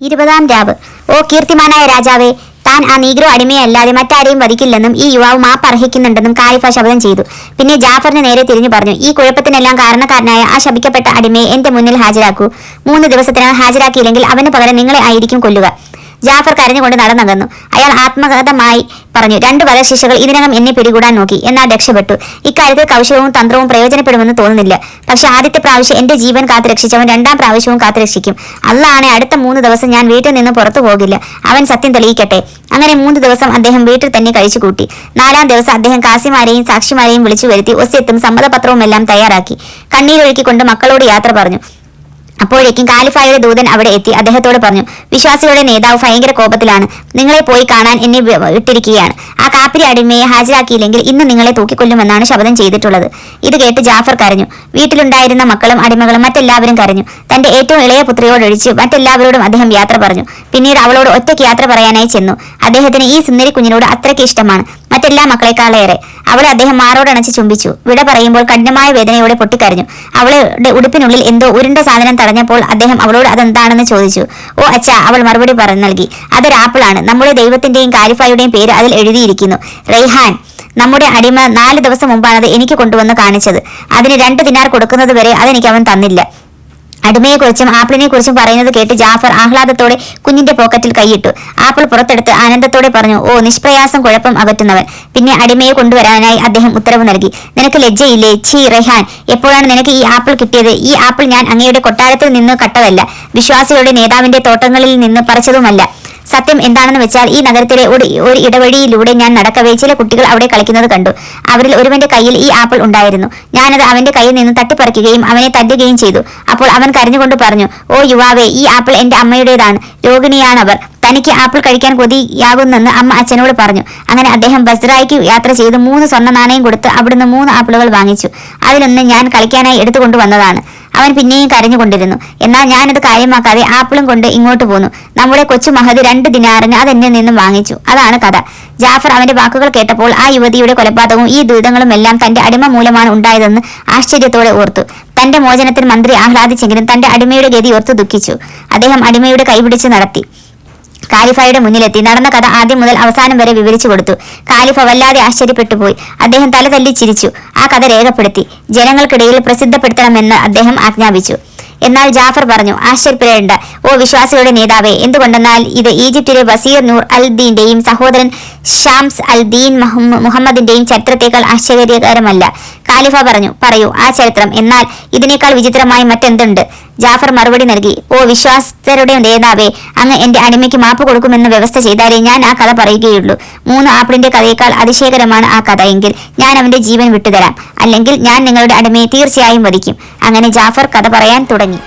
ഇരുപതാം രാവ്. ഓ കീർത്തിമാനായ രാജാവേ താൻ ആ നീഗ്രോ അടിമയെ അല്ലാതെ മറ്റാരെയും വധിക്കില്ലെന്നും ഈ യുവാവ് മാപ്പ് അർഹിക്കുന്നുണ്ടെന്നും കാരിഫ ശബ്ദം ചെയ്തു. പിന്നെ ജാഫറിന് നേരെ തിരിഞ്ഞു പറഞ്ഞു ഈ കുഴപ്പത്തിനെല്ലാം കാരണക്കാരനായ ആ ശപിക്കപ്പെട്ട അടിമയെ എന്റെ മുന്നിൽ ഹാജരാക്കൂ. മൂന്ന് ദിവസത്തിനകം ഹാജരാക്കിയില്ലെങ്കിൽ അവന് പകരം നിങ്ങളെ ആയിരിക്കും കൊല്ലുക. ജാഫർ കരഞ്ഞുകൊണ്ട് നടന്നകന്നു. അയാൾ ആത്മഗതമായി പറഞ്ഞു രണ്ട് വധശിക്ഷകൾ ഇതിനകം എന്നെ പിടികൂടാൻ നോക്കി. എന്നാൽ രക്ഷപ്പെട്ടു. ഇക്കാര്യത്തിൽ കൗശലവും തന്ത്രവും പ്രയോജനപ്പെടുമെന്ന് തോന്നുന്നില്ല. പക്ഷെ ആദ്യത്തെ പ്രാവശ്യം എന്റെ ജീവൻ കാത്തു രക്ഷിച്ചവൻ രണ്ടാം പ്രാവശ്യവും കാത്തു രക്ഷിക്കും. അള്ളാണെ അടുത്ത മൂന്ന് ദിവസം ഞാൻ വീട്ടിൽ നിന്ന് പുറത്തു പോകില്ല. അവൻ സത്യം തെളിയിക്കട്ടെ. അങ്ങനെ മൂന്ന് ദിവസം അദ്ദേഹം വീട്ടിൽ തന്നെ കഴിച്ചു കൂട്ടി. നാലാം ദിവസം അദ്ദേഹം കാസിമാരെയും സാക്ഷിമാരെയും വിളിച്ചു വരുത്തി ഒസ്യത്തും സമ്മതപത്രവും എല്ലാം തയ്യാറാക്കി. കണ്ണീരൊഴുക്കിക്കൊണ്ട് മക്കളോട് യാത്ര പറഞ്ഞു. അപ്പോഴേക്കും കാലിഫായുടെ ദൂതൻ അവിടെ എത്തി. അദ്ദേഹത്തോട് പറഞ്ഞു വിശ്വാസികളുടെ നേതാവ് ഭയങ്കര കോപത്തിലാണ്. നിങ്ങളെ പോയി കാണാൻ എന്നെ ഇട്ടിരിക്കുകയാണ് ആ കാപ്പിരി അടിമയെ ഹാജരാക്കിയില്ലെങ്കിൽ ഇന്ന് നിങ്ങളെ തൂക്കിക്കൊല്ലുമെന്നാണ് ശബ്ദം ചെയ്തിട്ടുള്ളത്. ഇത് കേട്ട് ജാഫർ കരഞ്ഞു. വീട്ടിലുണ്ടായിരുന്ന മക്കളും അടിമകളും മറ്റെല്ലാവരും കരഞ്ഞു. തന്റെ ഏറ്റവും ഇളയ പുത്രിയോടൊഴിച്ച് മറ്റെല്ലാവരോടും അദ്ദേഹം യാത്ര പറഞ്ഞു. പിന്നീട് അവളോട് ഒറ്റയ്ക്ക് യാത്ര പറയാനായി ചെന്നു. അദ്ദേഹത്തിന് ഈ സുന്ദരി കുഞ്ഞിനോട് അത്രയ്ക്ക് ഇഷ്ടമാണ്. മറ്റെല്ലാ മക്കളെക്കാളേറെ അവളെ അദ്ദേഹം മാറോടണച്ച് ചുംബിച്ചു. വിട പറയുമ്പോൾ കഠിനമായ വേദനയോടെ പൊട്ടിക്കരഞ്ഞു. അവളുടെ ഉടുപ്പിനുള്ളിൽ എന്തോ ഉരുണ്ട സാധനം തടഞ്ഞപ്പോൾ അദ്ദേഹം അവളോട് അതെന്താണെന്ന് ചോദിച്ചു. ഓ അച്ഛ അവൾ മറുപടി പറഞ്ഞു നൽകി. അതൊരു ആപ്പിളാണ്. നമ്മുടെ ദൈവത്തിന്റെയും കാരിഫായുടെയും പേര് അതിൽ എഴുതിയിരിക്കുന്നു. റെയ്ഹാൻ നമ്മുടെ അടിമ നാല് ദിവസം മുമ്പാണ് അത് എനിക്ക് കൊണ്ടുവന്ന് കാണിച്ചത്. അതിന് രണ്ട് ദിനാർ കൊടുക്കുന്നത് വരെ അതെനിക്ക് അവൻ തന്നില്ല. അടിമയെക്കുറിച്ചും ആപ്പിളിനെ കുറിച്ചും പറയുന്നത് കേട്ട് ജാഫർ ആഹ്ലാദത്തോടെ കുഞ്ഞിന്റെ പോക്കറ്റിൽ കൈയിട്ടു. ആപ്പിൾ പുറത്തെടുത്ത് ആനന്ദത്തോടെ പറഞ്ഞു ഓ നിഷ്പ്രയാസം കുഴപ്പം അകറ്റുന്നവൻ. പിന്നെ അടിമയെ കൊണ്ടുവരാനായി അദ്ദേഹം ഉത്തരവ് നൽകി. നിനക്ക് ലജ്ജയില്ലേ? ചീ റെഹാൻ എപ്പോഴാണ് നിനക്ക് ഈ ആപ്പിൾ കിട്ടിയത്? ഈ ആപ്പിൾ ഞാൻ അങ്ങയുടെ കൊട്ടാരത്തിൽ നിന്ന് കട്ടതല്ല. വിശ്വാസികളുടെ നേതാവിന്റെ തോട്ടങ്ങളിൽ നിന്ന് പറിച്ചതുമല്ല. സത്യം എന്താണെന്ന് വെച്ചാൽ ഈ നഗരത്തിലെ ഒരു ഇടവഴിയിലൂടെ ഞാൻ നടക്കവേ ചില കുട്ടികൾ അവിടെ കളിക്കുന്നത് കണ്ടു. അവരിൽ ഒരുവന്റെ കയ്യിൽ ഈ ആപ്പിൾ ഉണ്ടായിരുന്നു. ഞാനത് അവന്റെ കയ്യിൽ നിന്ന് തട്ടിപ്പറിക്കുകയും അവനെ തല്ലുകയും ചെയ്തു. അപ്പോൾ അവൻ കരഞ്ഞുകൊണ്ട് പറഞ്ഞു ഓ യുവാവേ ഈ ആപ്പിൾ എന്റെ അമ്മയുടേതാണ്. രോഗിണിയാണവർ. തനിക്ക് ആപ്പിൾ കഴിക്കാൻ കൊതിയാകുന്നെന്ന് അമ്മ അച്ഛനോട് പറഞ്ഞു. അങ്ങനെ അദ്ദേഹം ബസ്റായിക്ക് യാത്ര ചെയ്ത് മൂന്ന് സ്വർണ നാണയം കൊടുത്ത് അവിടുന്ന് മൂന്ന് ആപ്പിളുകൾ വാങ്ങിച്ചു. അതിലൊന്ന് ഞാൻ കളിക്കാനായി എടുത്തുകൊണ്ടു വന്നതാണ്. അവൻ പിന്നെയും കരഞ്ഞുകൊണ്ടിരുന്നു. എന്നാൽ ഞാനത് കാര്യമാക്കാതെ ആപ്പിളും കൊണ്ട് ഇങ്ങോട്ട് പോന്നു. നമ്മുടെ കൊച്ചു മഹദ് രണ്ട് ദിനാറിന് അതെന്നെ നിന്നും വാങ്ങിച്ചു. അതാണ് കഥ. ജാഫർ അവന്റെ വാക്കുകൾ കേട്ടപ്പോൾ ആ യുവതിയുടെ കൊലപാതകവും ഈ ദുരിതങ്ങളും എല്ലാം തന്റെ അടിമ മൂലമാണ് ഉണ്ടായതെന്ന് ആശ്ചര്യത്തോടെ ഓർത്തു. തന്റെ മോചനത്തിൽ മന്ത്രി ആഹ്ലാദിച്ചെങ്കിലും തന്റെ അടിമയുടെ ഗതി ഓർത്തു ദുഃഖിച്ചു. അദ്ദേഹം അടിമയുടെ കൈപിടിച്ച് നടത്തി. കാലിഫയുടെ മുന്നിലെത്തി. നടന്ന കഥ ആദ്യം മുതൽ അവസാനം വരെ വിവരിച്ചു കൊടുത്തു. ഖാലിഫ വല്ലാതെ ആശ്ചര്യപ്പെട്ടു പോയി അദ്ദേഹം തല തല്ലി ചിരിച്ചു. ആ കഥ രേഖപ്പെടുത്തി. ജനങ്ങൾക്കിടയിൽ പ്രസിദ്ധപ്പെടുത്തണമെന്ന് അദ്ദേഹം ആജ്ഞാപിച്ചു. എന്നാൽ ജാഫർ പറഞ്ഞു ആശ്ചര്യപ്പെടേണ്ട. ഓ വിശ്വാസികളുടെ നേതാവേ എന്തുകൊണ്ടെന്നാൽ ഇത് ഈജിപ്തിലെ വസീർ നൂർ അൽ ദീന്റെയും സഹോദരൻ ഷാംസ് അൽ ദീൻ മുഹമ്മദിന്റെയും ചരിത്രത്തെക്കാൾ ആശ്ചര്യകരമല്ല. കാലിഫ പറഞ്ഞു പറയൂ ആ ചരിത്രം. എന്നാൽ ഇതിനേക്കാൾ വിചിത്രമായി മറ്റെന്തുണ്ട്? ജാഫർ മറുപടി നൽകി ഓ വിശ്വാസരുടെ നേതാവേ അങ്ങ് എന്റെ അടിമയ്ക്ക് മാപ്പ് കൊടുക്കുമെന്ന് വ്യവസ്ഥ ചെയ്താലേ ഞാൻ ആ കഥ പറയുകയുള്ളൂ. മൂന്ന് ആപ്പിളിന്റെ കഥയേക്കാൾ അതിശയകരമാണ് ആ കഥ എങ്കിൽ ഞാൻ അവന്റെ ജീവൻ വിട്ടുതരാം. അല്ലെങ്കിൽ ഞാൻ നിങ്ങളുടെ അടിമയെ തീർച്ചയായും വധിക്കും. അങ്ങനെ ജാഫർ കഥ പറയാൻ തുടങ്ങി.